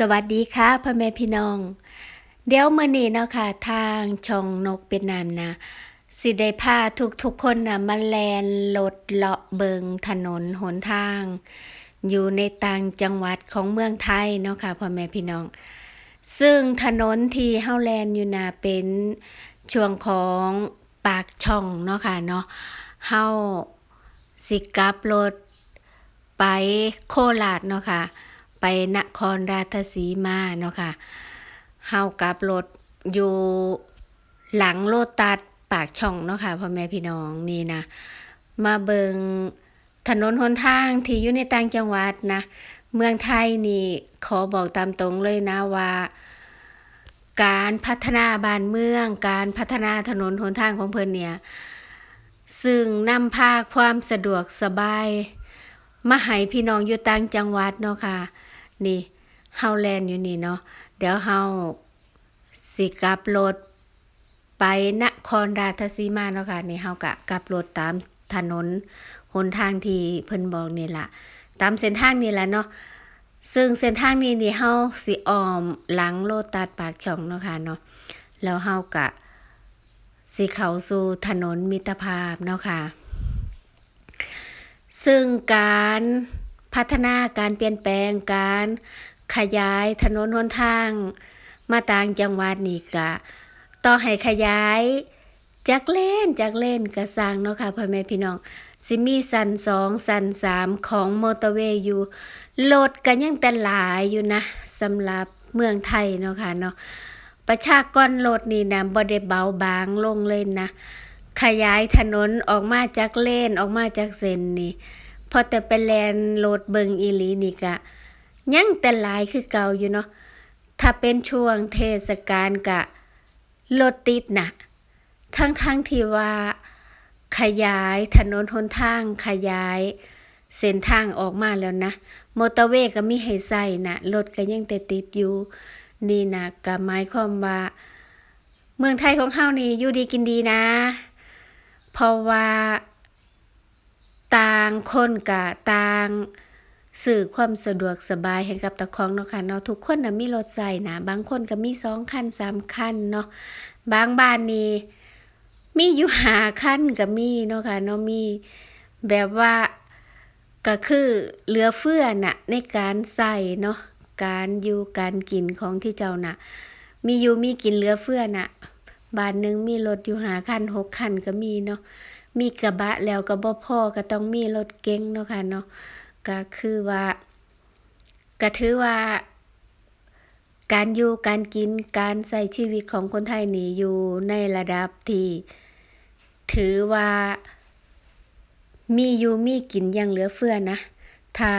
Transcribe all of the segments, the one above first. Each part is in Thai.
สวัสดีค่ะพ่อแม่พี่น้อง เดี๋ยวมื้อนี้เนาะค่ะทางช่องนกเป็นนามนะสิได้พาทุกๆคนนะมาแลนรถเลาะเบิงถนนหนทาง อยู่ในต่างจังหวัดของเมืองไทยเนาะค่ะพ่อแม่พี่น้อง ซึ่งถนนที่เฮาแลนอยู่นะเป็นช่วงของปากช่องเนาะค่ะเนาะเฮาสิกลับรถไปโคราชเนาะค่ะ ไปนครราชสีมาเนาะค่ะเฮากับรถอยู่หลังโลตัสปากช่องเนาะค่ะพ่อแม่พี่น้องนี่นะ มาเบิงถนนหนทางที่อยู่ในต่างจังหวัดนะ เมืองไทยนี่ขอบอกตามตรงเลยนะว่าการพัฒนาบ้านเมือง การพัฒนาถนนหนทางของเพิ่นเนี่ย ซึ่งนำพาความสะดวกสบาย มาให้พี่น้องอยู่ต่างจังหวัดเนาะค่ะ นี่เฮาแลนอยู่นี่เนาะเดี๋ยวเฮาสิกลับรถไปนครราชสีมาเนาะค่ะนี่เฮากะกลับรถตามถนนหนทางที่เพิ่นบอกนี่ล่ะ ตามเส้นทางนี่แหละเนาะซึ่งเส้นทางนี้นี่เฮาสิอ้อมหลังโลตัสปากช่องเนาะค่ะเนาะแล้วเฮากะสิเข้าสู่ถนนมิตรภาพเนาะค่ะ ซึ่งการ พัฒนาการเปลี่ยนแปลงการขยายถนนหนทาง มาต่างจังหวัดนี่กะต่อให้ขยายจากเล่นจากเล่นกระสร้างเนาะค่ะพ่อแม่พี่น้องสิมีสันสองสันสามของมอเตอร์เวย์อยู่รถก็ยังแต่หลายอยู่นะสำหรับเมืองไทยเนาะค่ะเนาะประชากรรถนี่นะบ่ได้เบาบางลงเลยนะ ขยายถนนออกมาจากเลนออกมาจากเส้นนี่ อแต่ไปแลนโหลดเบิงอีหลีนี่กะยังแต่หลายคือเก่าอยู่เนาะถ้าเป็นช่วงเทศกาลกะรถติดนะทั้งทั้งๆที่ว่า ขยายถนนหนทางขยายเส้นทางออกมาแล้วนะมอเตอร์เวย์ก็มีให้ใส่นะรถก็ยังแต่ติดอยู่ นี่นะก็หมายความว่า เมืองไทยของเฮานี่อยู่ดีกินดีนะ เพราะว่า ต่างคนกะต่างสื่อความสะดวกสบายให้กับตะของเนาะค่ะเนาะทุกคนนะมีรถใส่นะบางคนก็มีสองคันสามคันเนาะบางบ้านนี่มีอยู่หาคันก็มีเนาะค่ะเนาะมีแบบว่าก็คือเหลือเฟือน่ะในการใส่เนาะการอยู่การกินของที่เจ้าน่ะ มีอยู่มีกินเหลือเฟือน่ะบ้านหนึงมีรถอยู่หาคันหกคันก็มีเนาะ มีกระบะแล้วก็บ่พอก็ต้องมีรถเก๋งเนาะค่ะเนาะก็คือว่าก็ถือว่าการอยู่การกินการใช้ชีวิตของคนไทยนี่อยู่ในระดับที่ถือว่ามีอยู่มีกินอย่างเหลือเฟือนะ ถ้า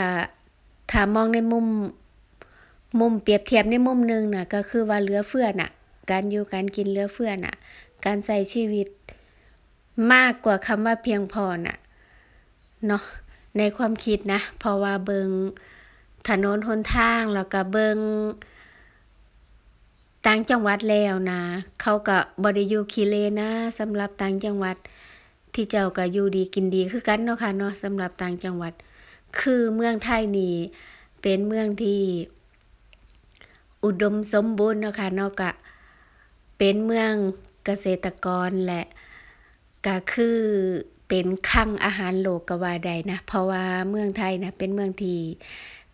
ถ้ามองในมุมมุมเปรียบเทียบในมุมหนึ่งน่ะก็คือว่าเหลือเฟือน่ะ การอยู่การกินเหลือเฟือน่ะ การใช้ชีวิต มากกว่าคำว่าเพียงพอน่ะเนาะในความคิดนะ เพราะว่าเบิงถนนหนทางแล้วก็เบิงต่างจังหวัดแล้วนะ เขาก็บ่ได้อยู่ขี้เลนะสำหรับต่างจังหวัดที่เจ้าก็อยู่ดีกินดีคือกันเนาะค่ะเนาะสำหรับต่างจังหวัด คือเมืองไทยนี่เป็นเมืองที่ อุดมสมบูรณ์เนาะค่ะเนาะก็เป็นเมืองเกษตรกรและ ก็คือเป็นคลังอาหารโลกกว่าได้นะ เพราะว่าเมืองไทยนะเป็นเมืองที่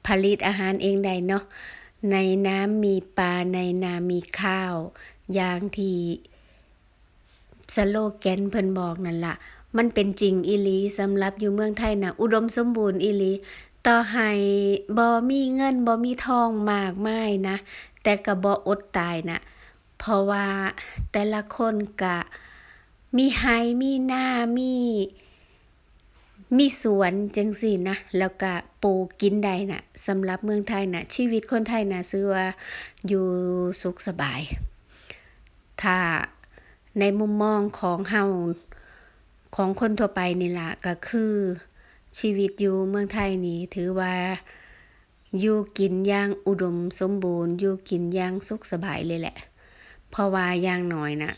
ผลิตอาหารเองได้เนาะในน้ำมีปลาในนามีข้าว อย่างที่สโลแกนเพิ่นบอกนั่นละมันเป็นจริงอีลีสำหรับอยู่เมืองไทยนะอุดมสมบูรณ์อีลีต่อให้บ่มีเงินบ่มีทองมากมายนะ แต่ก็บ่อดตายนะเพราะว่าแต่ละคนกะ มีไฮมีหน้ามี มีสวนจังสี่นะ แล้วก็ปลูกกินได้นะสำหรับเมืองไทยนะชีวิตคนไทยนะซื้อว่าอยู่สุขสบาย ถ้าในมุมมองของเฮาของคนทั่วไปนี่ละก็คือชีวิตอยู่เมืองไทยนี่ถือว่าอยู่กินอย่างอุดมสมบูรณ์อยู่กินอย่างสุขสบายเลยแหละ เพราะว่าอย่างน้อยน่ะ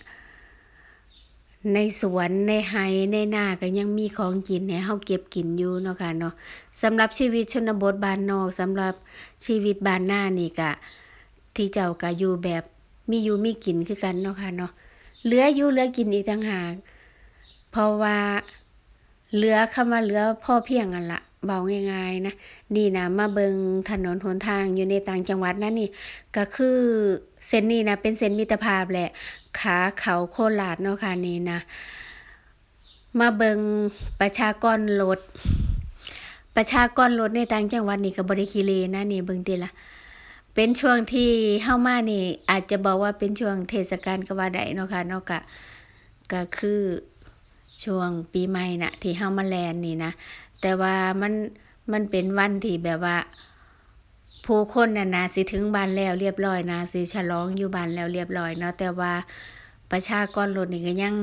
ในสวนในไร่ในนาก็ยังมีของกินให้เฮาเก็บกินอยู่เนาะค่ะเนาะสำหรับชีวิตชนบทบ้านนอกสำหรับชีวิตบ้านหน้านี่ก็ที่เจ้าก็อยู่แบบมีอยู่มีกินคือกันเนาะค่ะเนาะเหลืออยู่เหลือกินอีกต่างหากเพราะว่าเหลือคำว่าเหลือพ่อเพียงอันละเบาง่ายๆนะนี่นะมาเบิงถนนหนทางอยู่ในต่างจังหวัดนั่นนี่ก็คือ เส้นนี้นะเป็นเส้นมิตรภาพแหละ ขาเขาโคราชเนาะค่ะนี่นะ มาเบิงประชากรรถ ประชากรรถในต่างจังหวัดนี่ก็บบริคีเลนะนี่เบิงติละเป็นช่วงที่เข้ามานี่ อาจจะบอกว่าเป็นช่วงเทศกาลก็ว่าไดเนาะค่ะเนาะกะก็คือช่วงปีใหม่นะที่เข้ามาแลนนี่นะ แต่ว่ามันมันเป็นวันที่แบบว่า ผู้คนน่ะนะสิถึงบ้านแล้วเรียบร้อยนะสิฉลองอยู่บ้านแล้วเรียบร้อยเนาะแต่ว่าประชากรรถนี่ก็ยัง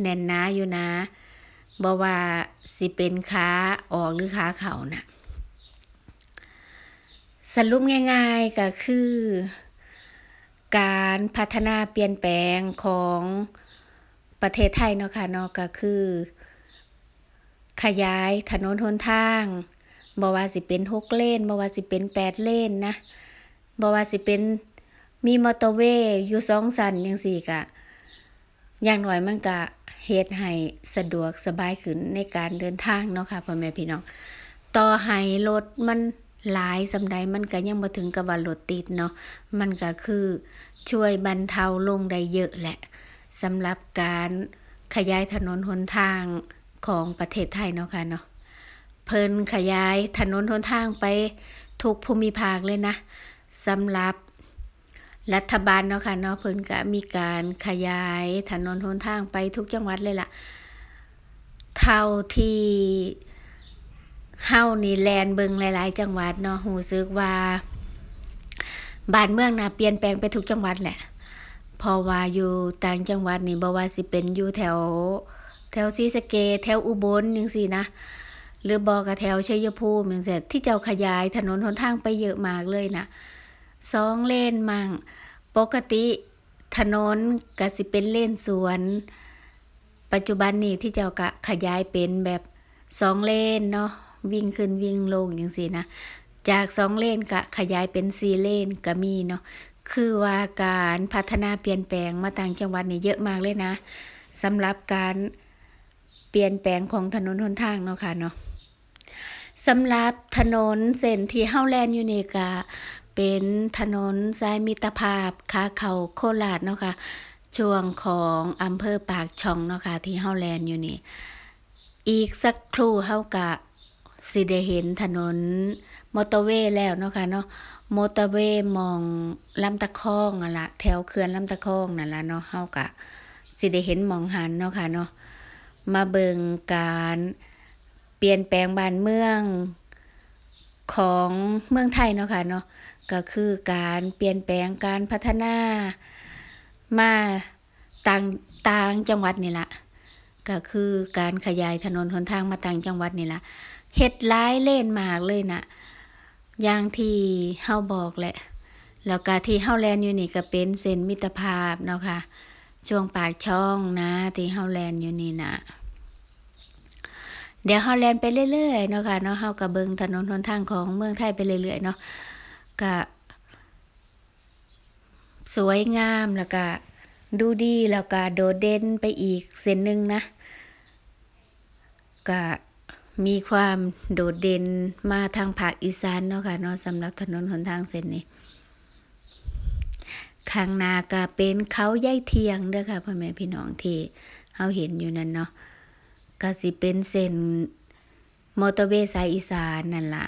แน่นหนาอยู่นะบ่ว่าสิเป็นขาออกหรือขาเข้านะสรุปง่ายๆก็คือ การพัฒนาเปลี่ยนแปลงของประเทศไทยเนาะค่ะเนาะก็คือ ขยายถนนหนทาง บ่ว่าสิเป็นหกเลนบ่ว่าสิเป็นแปดเลนนะบ่ว่าสิเป็นมีมอเตอร์เวย์อยู่สองสันจังซี่ก็อย่างหน้อยมันก็เฮ็ดให้สะดวกสบายขึ้นในการเดินทางเนาะค่ะพ่อแม่พี่น้อง ต่อให้รถมันหลายสำใดมันก็ยังบ่ถึงกับว่ารถติดเนาะ มันก็คือช่วยบรรเทาลงได้เยอะแหละสำหรับการขยายถนนหนทางของประเทศไทยเนาะค่ะเนาะ เพิ่นขยายถนนหนทางไปทุกภูมิภาคเลยนะสำหรับรัฐบาลเนาะค่ะเนาะเพิ่นก็มีการขยายถนนหนทางไปทุกจังหวัดเลยล่ะ เท่าที่เฮานี่แลนเบิงหลาย ๆ จังหวัดเนาะรู้สึกว่าบ้านเมืองน่ะเปลี่ยนแปลงไปทุกจังหวัดแหละพราะว่าอยู่ต่างจังหวัดนี่บ่ว่าสิเป็นอยู่แถว แถวศรีสเก แถวอุบลจังซี่นะ หรือบอกระแถวชัยภูมิอย่างเสียที่เจ้าขยายถนนหนทางไปเยอะมากเลยนะสองเลนมั่ง ปกติถนนก็สิเป็นเลนสวน ปัจจุบันนี้ที่เจ้าก็ขยายเป็นแบบสองเลนเนาะวิ่งขึ้นวิ่งลงอย่างสินะจากสองเลนก็ขยายเป็นสี่เลนก็มีเนาะคือว่าการพัฒนาเปลี่ยนแปลงมาต่างจังหวัดนี่เยอะมากเลยนะสำหรับการเปลี่ยนแปลงของถนนหนทางเนาะค่ะเนาะ สำหรับถนนเส้นที่เฮาแลนอยู่นี่ก็เป็นถนนสายมิตรภาพขาเขาโคราชเนาะค่ะ ช่วงของอำเภอปากช่องเนาะค่ะที่เฮาแลนอยู่นี่ อีกสักครู่เฮาก็สิได้เห็นถนนมอเตอร์เวย์แล้วเนาะค่ะเนาะมอเตอร์เวย์มองลำตะคองอะละแถวเขื่อนลำตะคองนั่นละเนาะเฮาก็สิได้เห็นมองหันเนาะค่ะเนาะมาเบิงการ เปลี่ยนแปลงบ้านเมืองของเมืองไทยเนาะค่ะเนาะก็คือการเปลี่ยนแปลงการพัฒนามาต่างต่างจังหวัดนี่ละก็คือการขยายถนนหนทางมาต่างจังหวัดนี่ละเฮ็ดหลายเล่นมากเลยนะอย่างที่เฮาบอกแหละแล้วก็ที่เฮาแลนอยู่นี่ก็เป็นเส้นมิตรภาพเนาะค่ะช่วงปากช่องนะที่เฮาแลนอยู่นี่นะ เดี๋ยวเฮาแลนไปเรื่อยๆเนาะค่ะเนาะเฮาก็เบิงถนนหนทางของเมืองไทยไปเรื่อยๆเนาะก็สวยงามแล้วก็ดูดีแล้วก็โดดเด่นไปอีกเส้นหนึ่งนะก็มีความโดดเด่นมาทางภาคอีสานเนาะค่ะเนาะสำหรับถนนหนทางเส้นนี้ข้างหน้าก็เป็นเขาใยเทียงเด้อค่ะพ่อแม่พี่น้องที่เฮาเห็นอยู่นั่นเนาะ ก็สิเป็นเส้นมอเตอร์เวย์สายอีสานนั่นล่ะ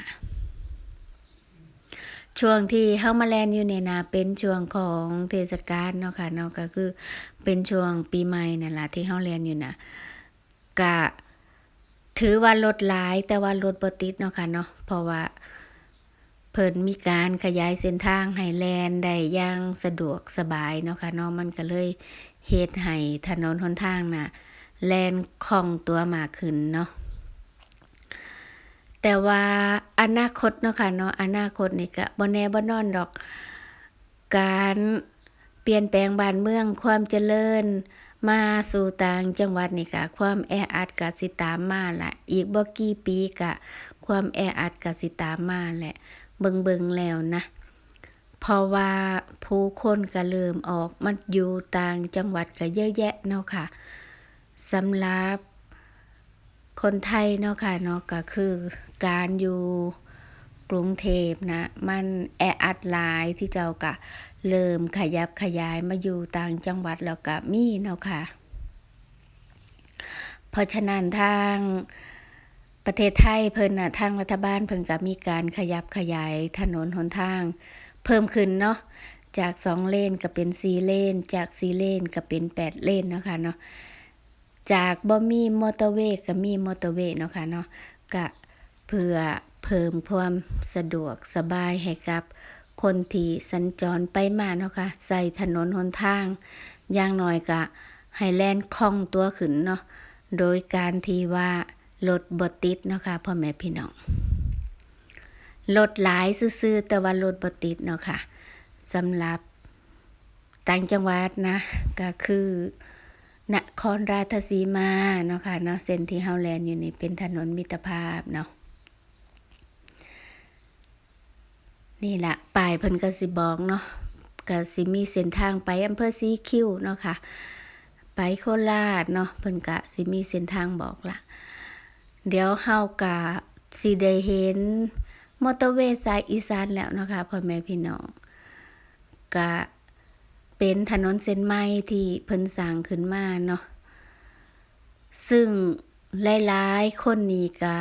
ช่วงที่เฮามาแลนอยู่เนี่ยนะเป็นช่วงของเทศกาลเนาะค่ะเนาะก็คือเป็นช่วงปีใหม่นั่นล่ะที่เฮาแลนอยู่นะก็ถือว่ารถหลายแต่ว่ารถบ่ติดเนาะค่ะเนาะเพราะว่าเพิ่นมีการขยายเส้นทางให้แลนได้อย่างสะดวกสบายเนาะค่ะเนาะมันก็เลยเฮ็ดให้ถนนหนทางน่ะ แลนคล่องตัวมากขึ้นเนาะแต่ว่าอนาคตเนาะค่ะเนาะอนาคตนี่ก็บ่แน่บ่นอนดอก การเปลี่ยนแปลงบ้านเมืองความเจริญ มาสู่ต่างจังหวัดนี่ก็ความแออัดก็สิตามมาแหละอีกบ่กี่ปีก็ความแออัดก็สิตามมาแหละเบิงๆแล้วนะเพราะว่าผู้คนก็เริ่มออกมาอยู่ต่างจังหวัดก็เยอะแยะเนาะค่ะ สำหรับคนไทยเนาะค่ะเนาะก็คือการอยู่กรุงเทพนะมันแออัดหลายที่เจ้าก็เริ่มขยับขยายมาอยู่ต่างจังหวัดแล้วก็มีเนาะค่ะ เพราะฉะนั้นทางประเทศไทยเพิ่นน่ะทางรัฐบาลเพิ่นก็มีการขยับขยายถนนหนทาง เพิ่มขึ้นเนาะจากสองเลนก็เป็นสี่เลน จากสี่เลนก็เป็นแปดเลนเนาะค่ะเนาะ จากบ่มีมอเตอร์เวย์ก็มีมอเตอร์เวย์เนาะค่ะเนาะก็เพื่อเพิ่มความสะดวกสบายให้กับคนที่สัญจรไปมาเนาะค่ะใส่ถนนหนทาง อย่างน้อยก็ให้แล่นคล่องตัวขึ้นเนาะโดยการที่ว่ารถบติดเนาะค่ะพ่อแม่พี่น้องรถหลายซื่อๆแต่ว่ารถบติดเนาะค่ะสำหรับต่างจังหวัดนะก็คือ นครราชสีมาเนาะค่ะเนาะเส้นที่เฮาแลนอยู่นี่เป็นถนนมิตรภาพเนาะนี่แหละป้ายเพิ่นกสิบอกเนาะกสิมีเส้นทางไปอำเภอสีคิวเนาะค่ะ ไปโคราชเนาะเพิ่นก็สิมีเส้นทางบอกละเดี๋ยวเฮากะสิได้เห็นมอเตอร์เวย์สายอีสานแล้วเนาะค่ะพ่อแม่พี่น้องก็ เป็นถนนเส้นใหม่ที่เพิ่นสร้างขึ้นมาเนาะซึ่งหลายๆคนนี่ก็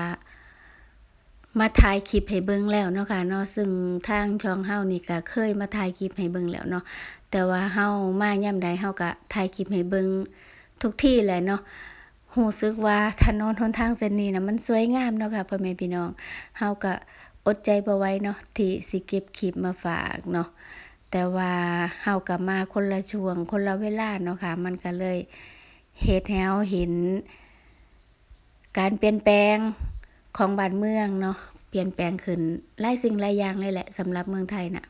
มาถ่ายคลิปให้เบิ่งแล้วเนาะค่ะเนาะซึ่งทางช่องเฮานี่ก็เคยมาถ่ายคลิปให้เบิ่งแล้วเนาะแต่ว่าเฮามาย่ำใดเฮาก็ถ่ายคลิปให้เบิ่งทุกที่แหละเนาะรู้สึกว่าถนนหนทางเส้นนี้นะมันสวยงามเนาะค่ะพ่อแม่พี่น้องเฮาก็อดใจบ่ไหว้เนาะที่สิเก็บคลิปมาฝากเนาะ แต่ว่าเฮาก็มาคนละช่วงคนละเวลาเนาะค่ะ มันก็เลยเฮ็ดให้เฮาเห็น การเปลี่ยนแปลงของบ้านเมืองเนาะเปลี่ยนแปลงขึ้นหลายสิ่งหลายอย่างเลยแหละสำหรับเมืองไทยน่ะ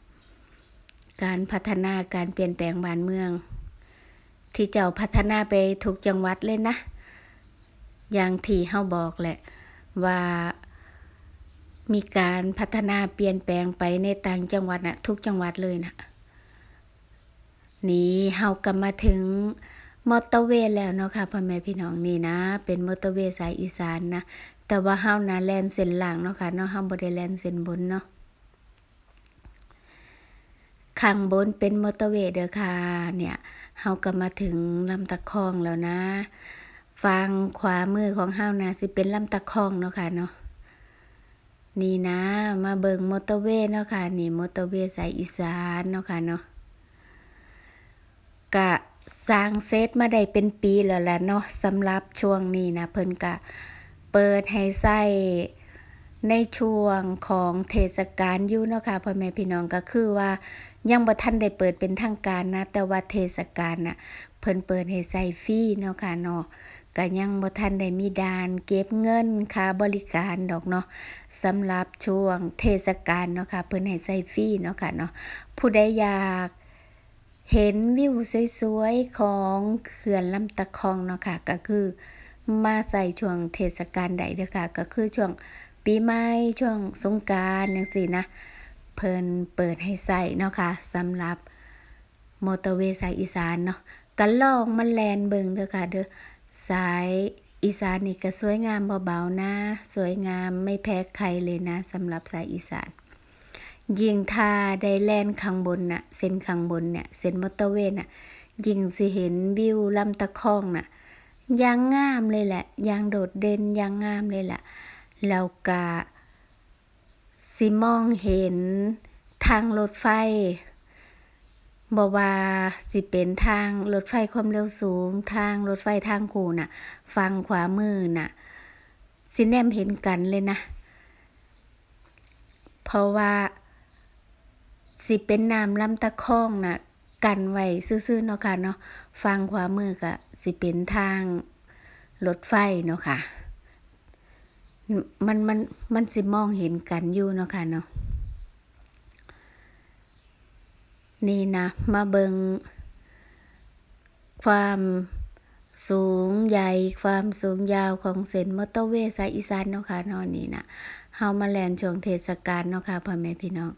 การพัฒนาการเปลี่ยนแปลงบ้านเมือง ที่เจ้าพัฒนาไปทุกจังหวัดเลยนะ อย่างที่เฮาบอกแหละว่า มีการพัฒนาเปลี่ยนแปลงไปในต่างจังหวัดนะทุกจังหวัดเลยนะนี่เฮากลับมาถึงมอเตอร์เวย์แล้วเนาะค่ะพ่อแม่พี่น้องนี่นะ เป็นมอเตอร์เวย์สายอีสานนะแต่ว่าเฮานะแลนเส้นล่างเนาะค่ะเนาะเฮาบ่ได้แลนเส้นบนเนาะข้างบนเป็นมอเตอร์เวย์เด้อค่ะเนี่ยเฮาก็มาถึงลำตะคองแล้วนะ ฟังขวามือของเฮานะสิเป็นลำตะคองเนาะค่ะเนาะ นี่นะ มาเบิงมอเตอร์เวย์เนาะค่ะ นี่มอเตอร์เวย์สายอีสานเนาะค่ะเนาะกะสร้างเซตมาได้เป็นปีแล้วแหละเนาะสำหรับช่วงนี้นะเพิ่นกะเปิดให้ใช้ในช่วงของเทศกาลอยู่เนาะค่ะพ่อแม่พี่น้องก็คือว่ายังบ่ทันได้เปิดเป็นทางการนะ แต่ว่าเทศกาลน่ะเพิ่นเปิดให้ใช้ฟรีเนาะค่ะเนาะ ก็ยังบ่ทันได้มีดานเก็บเงินค่าบริการดอกเนาะสำหรับช่วงเทศกาลเนาะค่ะเพิ่นให้ใช้ฟรีเนาะค่ะเนาะผู้ใดอยากเห็นวิวสวยๆของเขื่อนลำตะคองเนาะค่ะก็คือมาใส่ช่วงเทศกาลใดเด้อค่ะ ก็คือช่วงปีใหม่ช่วงสงกรานต์จังซี่นะ เพิ่นเปิดให้ใส่เนาะค่ะสำหรับมอเตอร์เวย์สายอีสานเนาะก็ลองมันแลนเบิงเด้อค่ะเด้อ สายอีสานนี่ก็สวยงามเบาๆนะ สวยงามไม่แพ้ใครเลยนะสำหรับสายอีสาน ยิงถ้าได้แลนข้างบนน่ะเส้นข้างบนเนี่ยเส้นมอเตอร์เวย์น่ะยิงสิเห็นวิวลำตะคองน่ะย่างงามเลยแหละย่างโดดเด่นย่างงามเลยแหละแล้วก็สิมองเห็นทางรถไฟ บ่ว่าสิเป็นทางรถไฟความเร็วสูง ทางรถไฟทางคู่น่ะฝั่งขวามือน่ะสิแนมเห็นกันเลยนะ เพราะว่า สิเป็นน้ำลำตะคองน่ะ กันไว้ซื่อๆเนาะค่ะเนาะฝั่งขวามือก็สิเป็นทางรถไฟเนาะค่ะ มันมันมันสิมองเห็นกันอยู่เนาะค่ะเนาะ นี่นะ มาเบิงความสูงใหญ่ความสูงยาวของเส้นมอเตอร์เวย์สายอีสานเนาะค่ะนอนนี่นะเฮามาแลนช่วงเทศกาลเนาะค่ะพ่อแม่พี่น้อง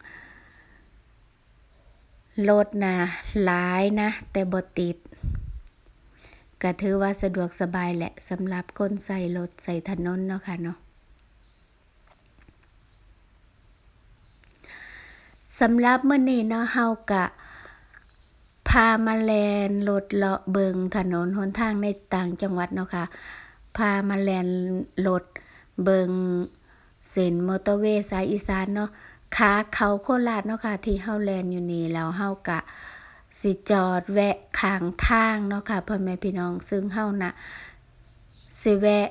รถนะหลายนะ แต่บ่ติดก็ถือว่าสะดวกสบายแหละสำหรับคนใส่รถใส่ถนนเนาะค่ะเนาะ สำหรับเมื้อนี้เนาะเฮากะ พามาแลนรถเลาะเบิงถนนหนทางในต่างจังหวัดเนาะค่ะ พามาแลนรถเบิงเส้นมอเตอร์เวย์สายอีสานเนาะขาเขาโคราชเนาะค่ะ ที่เฮาแลนอยู่นี่แล้วเฮากะสิจอดแวะข้างทางเนาะค่ะพ่อแม่พี่น้องซึ่งเฮาน่ะสิแวะ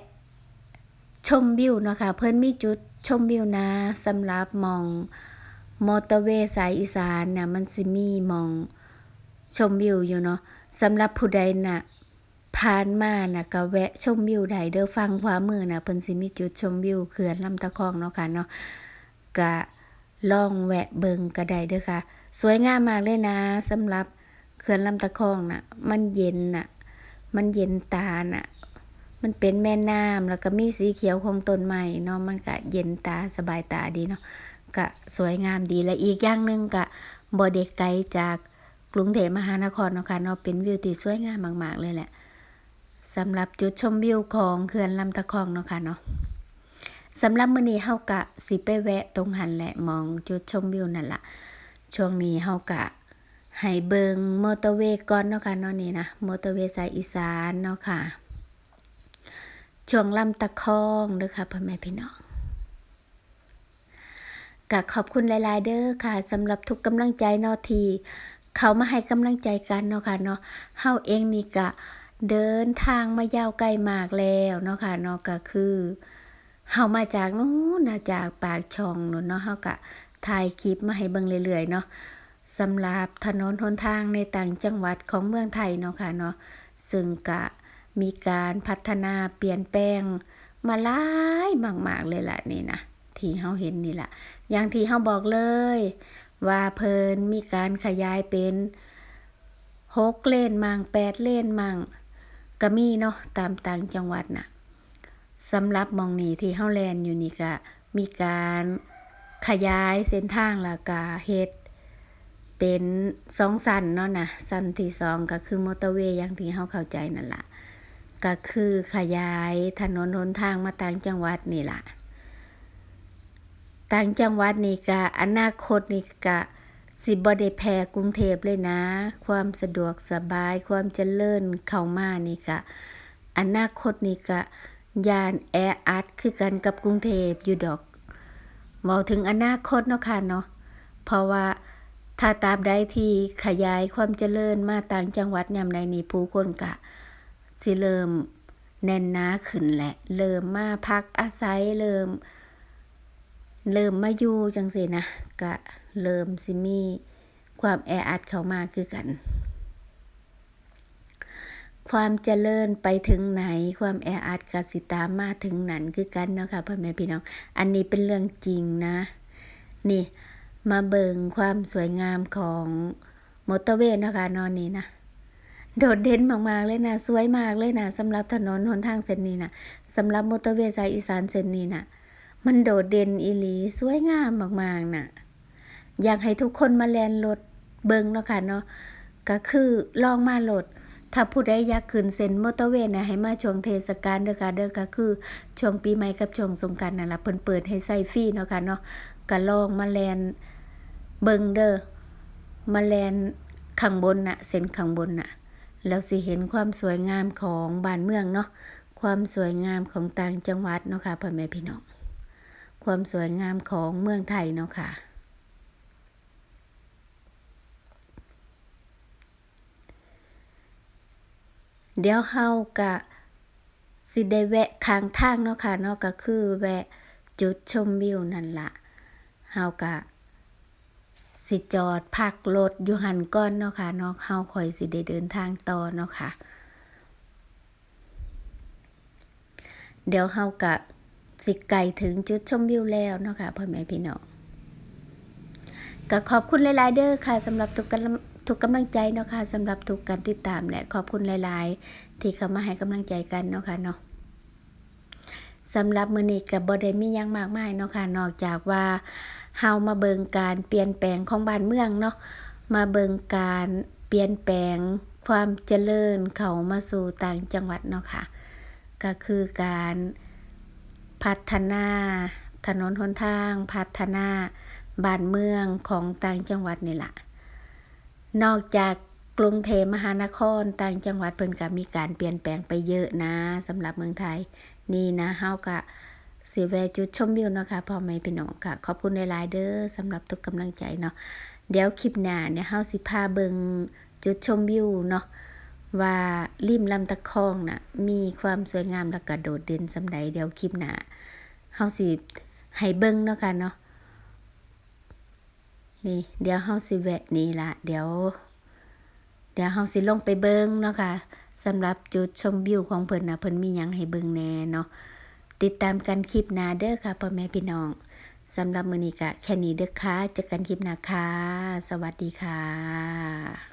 ชมวิวเนาะค่ะเพิ่นมีจุดชมวิวนะสำหรับมอง มอเตอร์เวย์สายอีสานน่ะมันสิมีมองชมวิวอยู่เนาะสำหรับผู้ใดน่ะผ่านมาน่ะก็แวะชมวิวได้เด้อฟังขวามือน่ะเพิ่นสิมีจุดชมวิวเขื่อนลำตะคองเนาะค่ะเนาะก็ล่องแวะเบิงก็ได้เด้อค่ะ สวยงามมากเลยนะสำหรับเขื่อนลำตะคองน่ะ มันเย็นน่ะ มันเย็นตาน่ะมันเป็นแม่น้ำแล้วก็มีสีเขียวของต้นไม้เนาะมันก็เย็นตาสบายตาดีเนาะ ก็สวยงามดีและอีกอย่างหนึ่งก็บ่ได้ไกลจากกรุงเทพมหานครเนาะค่ะเนาะเป็นวิวที่สวยงามมาก ๆ เลยแหละสำหรับจุดชมวิวของเขื่อนลำตะคองเนาะค่ะเนาะสำหรับมื้อนี้เฮากะสิไปแวะตรงหันแหละมองจุดชมวิวนั่นล่ะ ช่วงนี้เฮากะให้เบิงมอเตอร์เวย์ก่อนเนาะค่ะเนาะนี่นะมอเตอร์เวย์สายอีสานเนาะค่ะช่วงลำตะคองเด้อค่ะพ่อแม่พี่น้อง กะขอบคุณหลายๆเด้อค่ะสำหรับทุกกำลังใจนาะที่เขามาให้กำลังใจกันเนาะค่ะเนาะเฮาเองนี่ก็เดินทางมายาวไกลมากแล้วเนาะค่ะเนาะก็คือเฮามาจากนู้นนะจากปากช่องนู้นเนาะเฮาก็ถ่ายคลิปมาให้เบิ่งเรื่อยๆเนาะสำหรับถนนหนทางในต่างจังหวัดของเมืองไทยเนาะค่ะเนาะซึ่งก็มีการพัฒนาเปลี่ยนแปลงมาหลายมากๆเลยล่ะนี่นะ ที่เฮาเห็นนี่แหละอย่างที่เฮาบอกเลย ว่าเพิ่นมีการขยายเป็นหกเลนมั่งแปดเลนมั่งก็มีเนาะตามต่างจังหวัดน่ะสำหรับมองนี้ที่เฮาแลนอยู่นี่ก็มีการขยายเส้นทางล้วก็เฮ็ดเป็นสองสันเนาะนะสันที่สองก็คือมอเตอร์เวย์อย่างที่เฮาเข้าใจนั่นล่ะก็คือขยายถนนหนทางมาต่างจังหวัดนี่ล่ะ ต่างจังหวัดนี่ก็อนาคตนี่ก็สิบ่ได้แพ้กรุงเทพเลยนะ ความสะดวกสบายความเจริญเข้ามานี่ก็อนาคตนี่ก็ยานแออัดคือกันกับกรุงเทพอยู่ดอกเว้าถึงอนาคตเนาะค่ะเนาะเพราะว่าถ้าตราบใดที่ขยายความเจริญมาต่างจังหวัดยามใดนี่ผู้คนก็สิเริ่มแน่นหนาขึ้นแหละ เริ่มมาพักอาศัยเริ่ม เริ่มมาอยู่จังสินะก็เริ่มสิมีความแออัดเข้ามาคือกัน ความเจริญไปถึงไหน ความแออัดก็สิตามมาถึงนั้นคือกันเนาะค่ะพ่อแม่พี่น้อง อันนี้เป็นเรื่องจริงนะ นี่มาเบิงความสวยงามของมอเตอร์เวย์เนาะคะนอนนี้นะโดดเด่นมากๆเลยนะสวยมากเลยนะสำหรับถนนหนทางเส้นนี้นะสำหรับมอเตอร์เวย์สายอีสานเส้นนี้นะ มันโดดเด่นอีหลีสวยงามมากๆน่ะ อยากให้ทุกคนมาแลนรถเบิงเนาะค่ะเนาะก็คือลองมาโหลด ถ้าผู้ใดอยากขึ้นเส้นมอเตอร์เวย์นะให้มาช่วงเทศกาลเด้อค่ะเด้อก็คือช่วงปีใหม่กับช่วงสงกรานต์นั่นล่ะเพิ่นเปิดให้ใส่ฟรีเนาะค่ะเนาะก็ลองมาแลนเบิงเด้อมาแลนข้างบนน่ะเส้นข้างบนน่ะแล้วสิเห็นความสวยงามของบ้านเมืองเนาะความสวยงามของต่างจังหวัดเนาะค่ะพ่อแม่พี่น้อง ความสวยงามของเมืองไทยเนาะค่ะ เดี๋ยวเฮากะสิได้แวะข้างทางเนาะค่ะเนาะก็คือแวะจุดชมวิวนั่นละเฮากะสิจอดพักรถอยู่หันก่อนเนาะค่ะเนาะเฮาคอยสิได้เดินทางต่อเนาะค่ะ เดี๋ยวเฮากะ สิไกลถึงจุดชมวิวแล้วเนาะค่ะพ่อแม่พี่น้องก็ขอบคุณหลายๆเด้อค่ะสำหรับทุกกำลังทุกกำลังใจเนาะค่ะสำหรับทุกการติดตามและขอบคุณหลาย ๆ ที่เข้ามาให้กำลังใจกันเนาะค่ะเนาะสำหรับมือนี้ก็บ่ได้มียังมากมายเนาะค่ะนอกจากว่าเฮามาเบิงการเปลี่ยนแปลงของบ้านเมืองเนาะมาเบิงการเปลี่ยนแปลงความเจริญเขามาสู่ต่างจังหวัดเนาะค่ะก็คือการ พัฒนา ถนนหนทาง พัฒนาบ้านเมืองของต่างจังหวัดนี่แหละนอกจากกรุงเทพมหานครต่างจังหวัดเพิ่นก็มีการเปลี่ยนแปลงไปเยอะนะสำหรับเมืองไทย นี่นะเฮาก็สิแวจุดชมวิวเนาะค่ะพ่อแม่พี่น้องค่ะ ขอบคุณหลายๆเด้อสำหรับทุกกำลังใจเนาะเดี๋ยวคลิปหน้าเนี่ยเฮาสิพาเบิงจุดชมวิวเนาะ ว่าริมลำตะคองน่ะมีความสวยงามและก็โดดเด่นสำใดเดี๋ยวคลิปหน้าเฮาสิให้เบิ่งเนาะค่ะเนาะนี่เดี๋ยวเฮาสิแวะนี่ละเดี๋ยว เดี๋ยวเฮาสิลงไปเบิ่งเนาะค่ะสำหรับจุดชมวิวของเพิ่นนะเพิ่นมีหยังให้เบิ่งแน่เนาะติดตามกันคลิปหน้าเด้อค่ะพ่อแม่พี่น้องสำหรับมือนี้กะแค่นี้เด้อค่ะเจอกันคลิปหน้าค่ะสวัสดีค่ะ